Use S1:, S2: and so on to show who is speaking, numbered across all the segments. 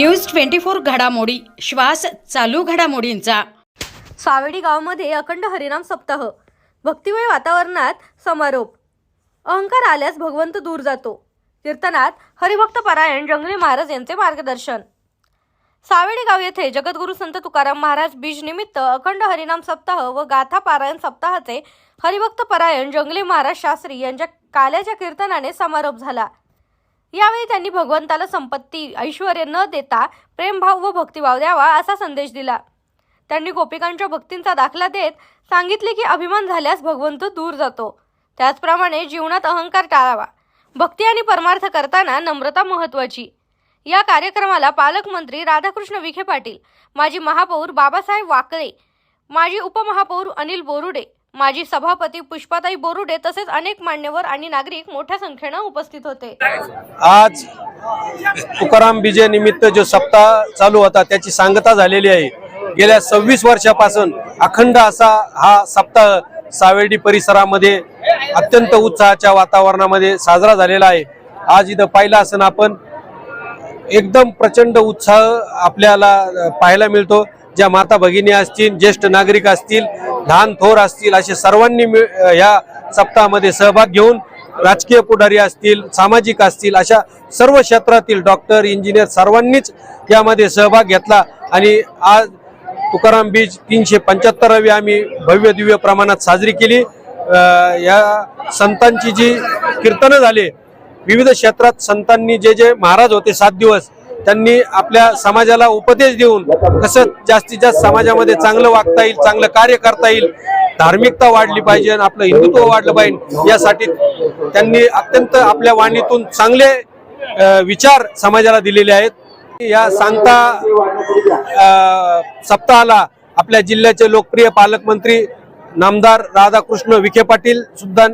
S1: News twenty four घडामोडी. श्वास चालू घडामोडींचा.
S2: सावेडी गावामध्ये अखंड हरिनाम सप्ताह. भक्तिमय वातावरणात समारोप. अहंकार आल्यास भगवंत दूर जातो. कीर्तनात हरिभक्त परायण जंगली महाराज यांचे मार्गदर्शन. सावेडी गाव येथे जगद्गुरू संत तुकाराम महाराज बीज निमित्त अखंड हरिनाम सप्ताह व गाथा पारायण सप्ताहाचे हरिभक्त परायण जंगली महाराज शास्त्री यांच्या काल्याच्या कीर्तनाने समारोप झाला. यावेळी त्यांनी भगवंताला संपत्ती ऐश्वर न देता प्रेमभाव व भक्तिभाव द्यावा असा संदेश दिला. त्यांनी गोपिकांच्या भक्तींचा दाखला देत सांगितले की अभिमान झाल्यास भगवंत दूर जातो. त्याचप्रमाणे जीवनात अहंकार टाळावा. भक्ती आणि परमार्थ करताना नम्रता महत्वाची या कार्यक्रमाला पालकमंत्री राधाकृष्ण विखे पाटील माजी महापौर बाबासाहेब वाकळे माजी उपमहापौर अनिल बोरुडे माजी सभापती पुष्पाताई बोरुडे तसेच अनेक मान्यवर आणि नागरिक मोठ्या संख्येनं उपस्थित होते.
S3: आज तुकाराम विजय निमित्त जो सप्ताह चालू होता त्याची सांगता झालेली आहे. गेल्या सव्वीस वर्षापासून अखंड असा हा सप्ताह सावेडी परिसरामध्ये अत्यंत उत्साहाच्या वातावरणामध्ये साजरा झालेला आहे. आज इथं पाहिलं असं आपण एकदम प्रचंड उत्साह आपल्याला पाहायला मिळतो. ज्या माता भगिनी असतील ज्येष्ठ नागरिक असतील लहान थोर असतील असे सर्वांनी मिळ- या सप्ताहामध्ये सहभाग घेऊन राजकीय पुढारी असतील सामाजिक असतील अशा सर्व क्षेत्रातील डॉक्टर इंजिनियर सर्वांनीच यामध्ये सहभाग घेतला. आणि आज तुकाराम बीज तीनशे पंच्याहत्तरावी आम्ही भव्य दिव्य प्रमाणात साजरी केली. या संतांची जी कीर्तनं झाले विविध क्षेत्रात संतांनी जे जे महाराज होते सात दिवस त्यांनी आपल्या समाजाला उपदेश देऊन कसं जास्तीत जास्त समाजामध्ये चांगलं वागता येईल चांगलं कार्य करता येईल धार्मिकता वाढली पाहिजे आणि आपलं हिंदुत्व वाढलं पाहिजे यासाठी त्यांनी अत्यंत आपल्या वाणीतून चांगले विचार समाजाला दिलेले आहेत. या सांगता सप्ताहाला आपल्या जिल्ह्याचे लोकप्रिय पालकमंत्री नामदार राधाकृष्ण विखे पाटील सुद्धा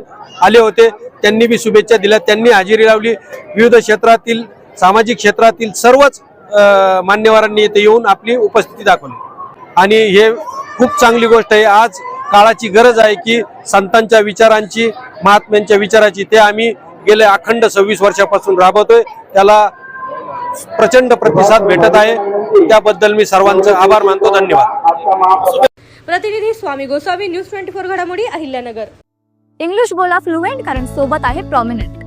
S3: आले होते. त्यांनी बी शुभेच्छा दिल्या. त्यांनी हजेरी लावली. विविध क्षेत्रातील सामाजिक क्षेत्रातील सर्वच मान्यवरांनी इथे येऊन आपली उपस्थिती दाखवली. आणि हे खूप चांगली गोष्ट आहे. आज काळाची गरज आहे की संतांच्या विचारांची महात्म्यांच्या विचाराची ते आम्ही गेले अखंड सव्वीस वर्षापासून राबवतोय. त्याला प्रचंड प्रतिसाद भेटत आहे. त्याबद्दल मी सर्वांचं आभार मानतो. धन्यवाद.
S2: प्रतिनिधी Swami Gosavi news twenty four घडामोडी अहिल्यानगर.
S4: इंग्लिश बोला फ्लुएंट कारण सोबत आहे प्रॉमिनंट